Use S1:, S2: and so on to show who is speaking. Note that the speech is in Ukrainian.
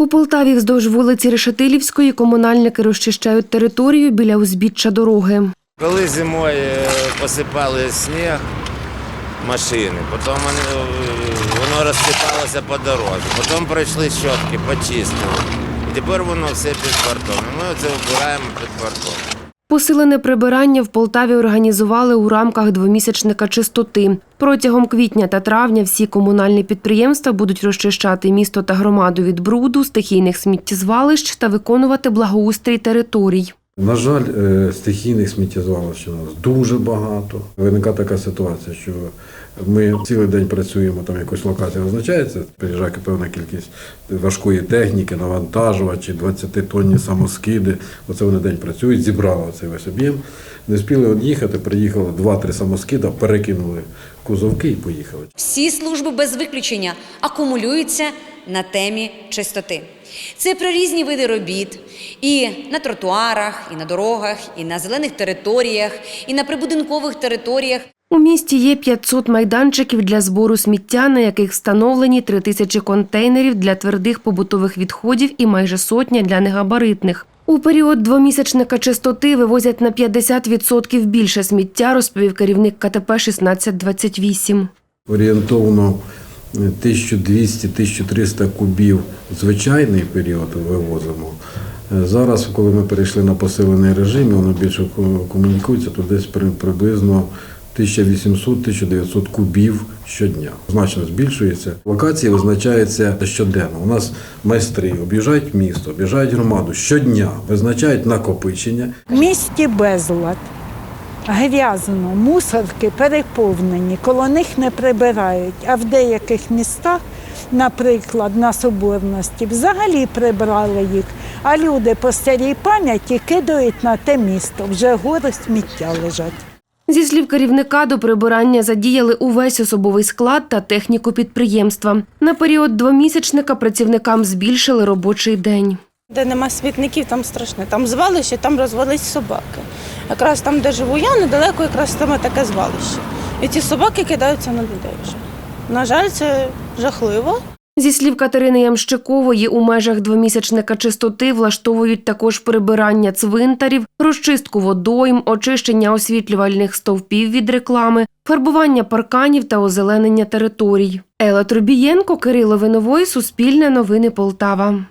S1: У Полтаві вздовж вулиці Решетилівської комунальники розчищають територію біля узбіччя дороги.
S2: Коли зимою е, посипали сніг машини, потім е, воно розсипалося по дорозі, потім пройшли щотки, почистили. І тепер воно все під картон. Ми це вбираємо під картон.
S1: Посилене прибирання в Полтаві організували у рамках двомісячника чистоти. Протягом квітня та травня всі комунальні підприємства будуть розчищати місто та громаду від бруду, стихійних сміттєзвалищ та виконувати благоустрій територій.
S3: На жаль, е, стихійних сміттєзвалищ у нас дуже багато. Виникає така ситуація, що ми цілий день працюємо, там якась локація визначається, приїжджає певна кількість важкої техніки, навантажувачі, 20-тонні самоскиди. Оце вони день працюють, зібрали цей весь об'єм. Не встигли од'їхати, приїхало 2-3 самоскида, перекинули кузовки і поїхали.
S4: Всі служби без виключення акумулюються на темі чистоти. Це про різні види робіт і на тротуарах, і на дорогах, і на зелених територіях, і на прибудинкових територіях.
S1: У місті є 500 майданчиків для збору сміття, на яких встановлені 3 тисячі контейнерів для твердих побутових відходів і майже сотня для негабаритних. У період двомісячника чистоти вивозять на 50% більше сміття, розповів керівник КТП 1628.
S3: Орієнтовно 1200-1300 кубів звичайний період вивозимо. Е, Зараз, коли ми перейшли на посилений режим, воно більше комунікується, то десь при- приблизно 1800-1900 кубів щодня. Значно збільшується. Локації визначаються щоденно. У нас майстри об'їжджають місто, об'їжджають громаду щодня, визначають накопичення.
S5: В місті безлад. Грязно, мусорки переповнені, коло них не прибирають. А в деяких містах, наприклад, на Соборності, взагалі прибрали їх. А люди по старій пам'яті кидають на те місто. Вже гори сміття лежать.
S1: Зі слів керівника, до прибирання задіяли увесь особовий склад та техніку підприємства. На період двомісячника працівникам збільшили робочий день.
S6: Де нема смітників, там страшне. Там звалище, там розвелись собаки. Якраз там, де живу я, недалеко якраз саме таке звалище. І ці собаки кидаються на людей вже. На жаль, це жахливо.
S1: Зі слів Катерини Ямщикової, у межах двомісячника чистоти влаштовують також прибирання цвинтарів, розчистку водойм, очищення освітлювальних стовпів від реклами, фарбування парканів та озеленення територій. Ела Трубієнко, Кирило Виновой, Суспільне новини Полтава.